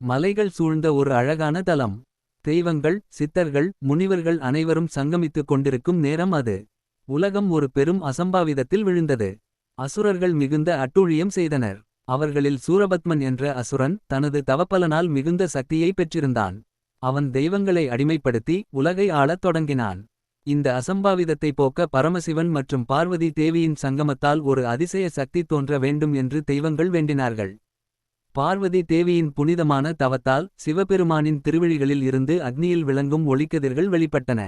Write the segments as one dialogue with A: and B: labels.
A: மலைகள் சூழ்ந்த ஒரு அழகான தலம். தெய்வங்கள் சித்தர்கள் முனிவர்கள் அனைவரும் சங்கமித்துக் கொண்டிருக்கும் நேரம் அது. உலகம் ஒரு பெரும் அசம்பாவிதத்தில் விழுந்தது. அசுரர்கள் மிகுந்த அட்டூழியம் செய்தனர். அவர்களில் சூரபத்மன் என்ற அசுரன் தனது தவப்பலனால் மிகுந்த சக்தியை பெற்றிருந்தான். அவன் தெய்வங்களை அடிமைப்படுத்தி உலகை ஆளத் தொடங்கினான். இந்த அசம்பாவிதத்தை போக்க பரமசிவன் மற்றும் பார்வதி தேவியின் சங்கமத்தால் ஒரு அதிசய சக்தி தோன்ற வேண்டும் என்று தெய்வங்கள் வேண்டினார்கள். பார்வதி தேவியின் புனிதமான தவத்தால் சிவபெருமானின் திருவிழிகளில் இருந்து அக்னியில் விளங்கும் ஒளிக்கதிர்கள் வெளிப்பட்டன.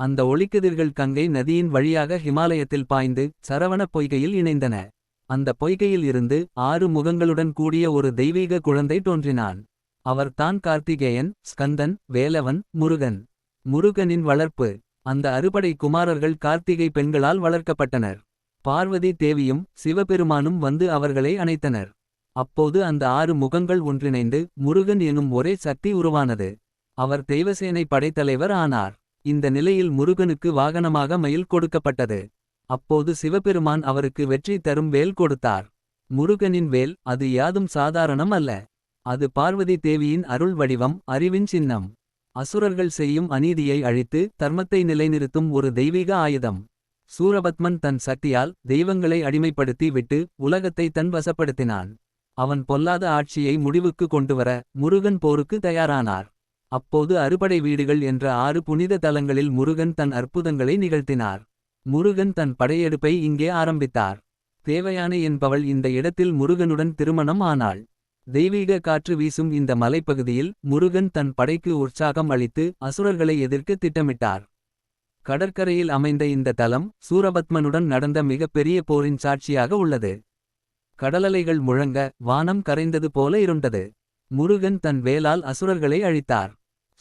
A: அந்த ஒளிக்கதிர்கள் கங்கை நதியின் வழியாக ஹிமாலயத்தில் பாய்ந்து சரவணப் பொய்கையில் இணைந்தன. அந்த பொய்கையில் இருந்து ஆறு முகங்களுடன் கூடிய ஒரு தெய்வீக குழந்தை தோன்றினான். அவர் தான் கார்த்திகேயன் ஸ்கந்தன் வேலவன் முருகன். முருகனின் வளர்ப்பு அந்த அறுபடை குமாரர்கள் கார்த்திகை பெண்களால் வளர்க்கப்பட்டனர். பார்வதி தேவியும் சிவபெருமானும் வந்து அவர்களை அணைத்தனர். அப்போது அந்த ஆறு முகங்கள் ஒன்றிணைந்து முருகன் எனும் ஒரே சக்தி உருவானது. அவர் தெய்வசேனை படைத்தலைவர் ஆனார். இந்த நிலையில் முருகனுக்கு வாகனமாக மயில் கொடுக்கப்பட்டது. அப்போது சிவபெருமான் அவருக்கு வெற்றி தரும் வேல் கொடுத்தார். முருகனின் வேல் அது யாதும் சாதாரணம் அல்ல. அது பார்வதி தேவியின் அருள் வடிவம் அறிவின் சின்னம். அசுரர்கள் செய்யும் அநீதியை அழித்து தர்மத்தை நிலைநிறுத்தும் ஒரு தெய்வீக ஆயுதம். சூரபத்மன் தன் சக்தியால் தெய்வங்களை அடிமைப்படுத்தி விட்டு உலகத்தை தன் வசப்படுத்தினான். அவன் பொல்லாத ஆட்சியை முடிவுக்கு கொண்டுவர முருகன் போருக்கு தயாரானார். அப்போது அறுபடை வீடுகள் என்ற ஆறு புனித தலங்களில் முருகன் தன் அற்புதங்களை நிகழ்த்தினார். முருகன் தன் படையெடுப்பை இங்கே ஆரம்பித்தார். தேவையான என்பவள் இந்த இடத்தில் முருகனுடன் திருமணம் ஆனாள். தெய்வீக காற்று வீசும் இந்த மலைப்பகுதியில் முருகன் தன் படைக்கு உற்சாகம் அளித்து அசுரர்களை எதிர்க்க திட்டமிட்டார். கடற்கரையில் அமைந்த இந்த தலம் சூரபத்மனுடன் நடந்த மிகப்பெரிய போரின் சாட்சியாக உள்ளது. கடலலைகள் முழங்க வானம் கரைந்தது போல இருண்டது. முருகன் தன் வேலால் அசுரர்களை அழித்தார்.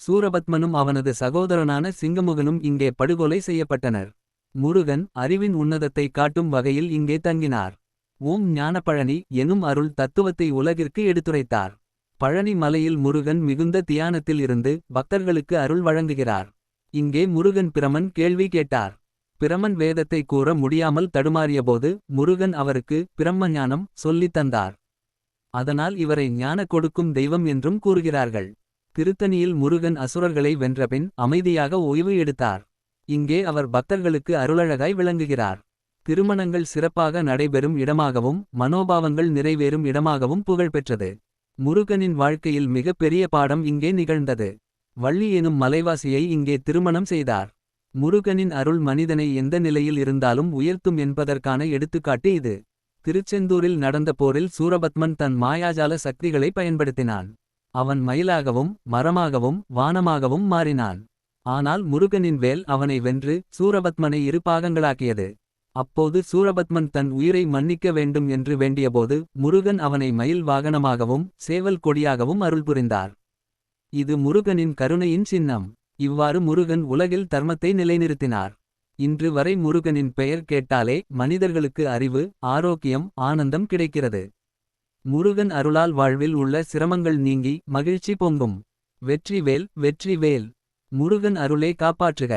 A: சூரபத்மனும் அவனது சகோதரனான சிங்கமுகனும் இங்கே படுகொலை செய்யப்பட்டனர். முருகன் அறிவின் உன்னதத்தை காட்டும் வகையில் இங்கே தங்கினார். ஓம் ஞானப்பழனி எனும் அருள் தத்துவத்தை உலகிற்கு எடுத்துரைத்தார். பழனி மலையில் முருகன் மிகுந்த தியானத்தில் இருந்து பக்தர்களுக்கு அருள் வழங்குகிறார். இங்கே முருகன் பிரமன் கேள்வி கேட்டார். பிரமன் வேதத்தை கூற முடியாமல் தடுமாறியபோது முருகன் அவருக்கு பிரம்மஞானம் சொல்லித் தந்தார். அதனால் இவரை ஞான கொடுக்கும் தெய்வம் என்றும் கூறுகிறார்கள். திருத்தணியில் முருகன் அசுரர்களை வென்றபின் அமைதியாக ஓய்வு எடுத்தார். இங்கே அவர் பக்தர்களுக்கு அருளழகாய் விளங்குகிறார். திருமணங்கள் சிறப்பாக நடைபெறும் இடமாகவும் மனோபாவங்கள் நிறைவேறும் இடமாகவும் புகழ்பெற்றது. முருகனின் வாழ்க்கையில் மிகப்பெரிய பாடம் இங்கே நிகழ்ந்தது. வள்ளி எனும் மலைவாசியை இங்கே திருமணம் செய்தார். முருகனின் அருள் மனிதனை எந்த நிலையில் இருந்தாலும் உயர்த்தும் என்பதற்கான எடுத்துக்காட்டு இது. திருச்செந்தூரில் நடந்த போரில் சூரபத்மன் தன் மாயாஜால சக்திகளை பயன்படுத்தினான். அவன் மயிலாகவும் மரமாகவும் வானமாகவும் மாறினான். ஆனால் முருகனின் வேல் அவனை வென்று சூரபத்மனை இரு பாகங்களாக்கியது. அப்போது சூரபத்மன் தன் உயிரை மன்னிக்க வேண்டும் என்று வேண்டியபோது முருகன் அவனை மயில் வாகனமாகவும் சேவல் கொடியாகவும் அருள் புரிந்தார். இது முருகனின் கருணையின் சின்னம். இவ்வாறு முருகன் உலகில் தர்மத்தை நிலைநிறுத்தினார். இன்று வரை முருகனின் பெயர் கேட்டாலே மனிதர்களுக்கு அறிவு ஆரோக்கியம் ஆனந்தம் கிடைக்கிறது. முருகன் அருளால் வாழ்வில் உள்ள சிரமங்கள் நீங்கி மகிழ்ச்சி பொங்கும். வெற்றி வேல் வெற்றி வேல் முருகன் அருளே காப்பாற்றுக.